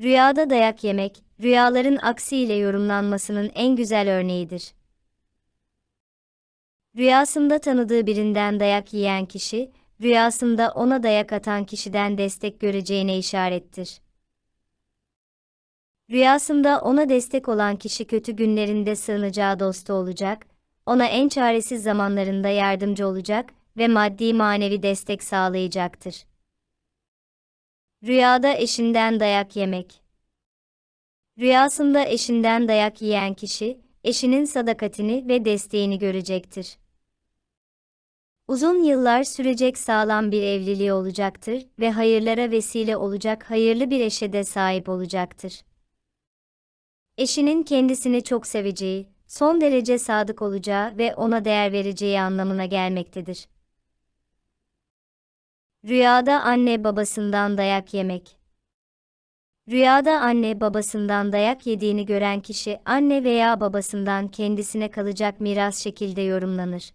Rüyada dayak yemek, rüyaların aksiyle yorumlanmasının en güzel örneğidir. Rüyasında tanıdığı birinden dayak yiyen kişi, rüyasında ona dayak atan kişiden destek göreceğine işarettir. Rüyasında ona destek olan kişi kötü günlerinde sığınacağı dostu olacak, ona en çaresiz zamanlarında yardımcı olacak ve maddi manevi destek sağlayacaktır. Rüyada eşinden dayak yemek. Rüyasında eşinden dayak yiyen kişi, eşinin sadakatini ve desteğini görecektir. Uzun yıllar sürecek sağlam bir evliliği olacaktır ve hayırlara vesile olacak hayırlı bir eşe de sahip olacaktır. Eşinin kendisini çok seveceği, son derece sadık olacağı ve ona değer vereceği anlamına gelmektedir. Rüyada anne babasından dayak yemek. Rüyada anne babasından dayak yediğini gören kişi anne veya babasından kendisine kalacak miras şekilde yorumlanır.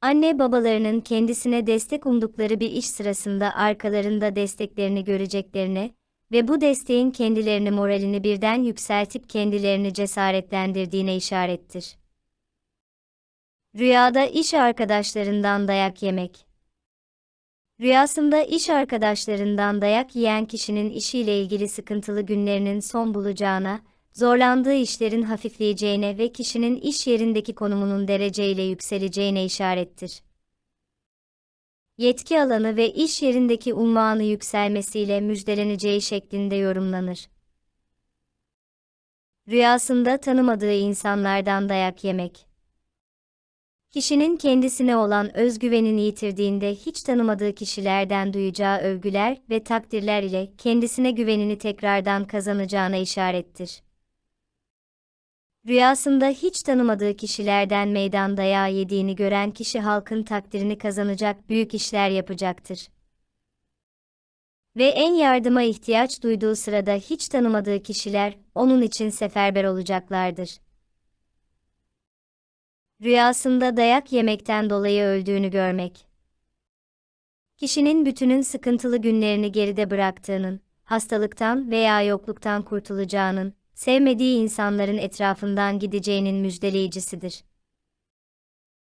Anne babalarının kendisine destek umdukları bir iş sırasında arkalarında desteklerini göreceklerine ve bu desteğin kendilerini moralini birden yükseltip kendilerini cesaretlendirdiğine işarettir. Rüyada iş arkadaşlarından dayak yemek. Rüyasında iş arkadaşlarından dayak yiyen kişinin işiyle ilgili sıkıntılı günlerinin son bulacağına, zorlandığı işlerin hafifleyeceğine ve kişinin iş yerindeki konumunun dereceyle yükseleceğine işarettir. Yetki alanı ve iş yerindeki unvanı yükselmesiyle müjdeleneceği şeklinde yorumlanır. Rüyasında tanımadığı insanlardan dayak yemek. Kişinin kendisine olan özgüvenini yitirdiğinde hiç tanımadığı kişilerden duyacağı övgüler ve takdirler ile kendisine güvenini tekrardan kazanacağına işarettir. Rüyasında hiç tanımadığı kişilerden meydan dayağı yediğini gören kişi halkın takdirini kazanacak büyük işler yapacaktır. Ve en yardıma ihtiyaç duyduğu sırada hiç tanımadığı kişiler onun için seferber olacaklardır. Rüyasında dayak yemekten dolayı öldüğünü görmek. Kişinin bütünün sıkıntılı günlerini geride bıraktığının, hastalıktan veya yokluktan kurtulacağının, sevmediği insanların etrafından gideceğinin müjdeleyicisidir.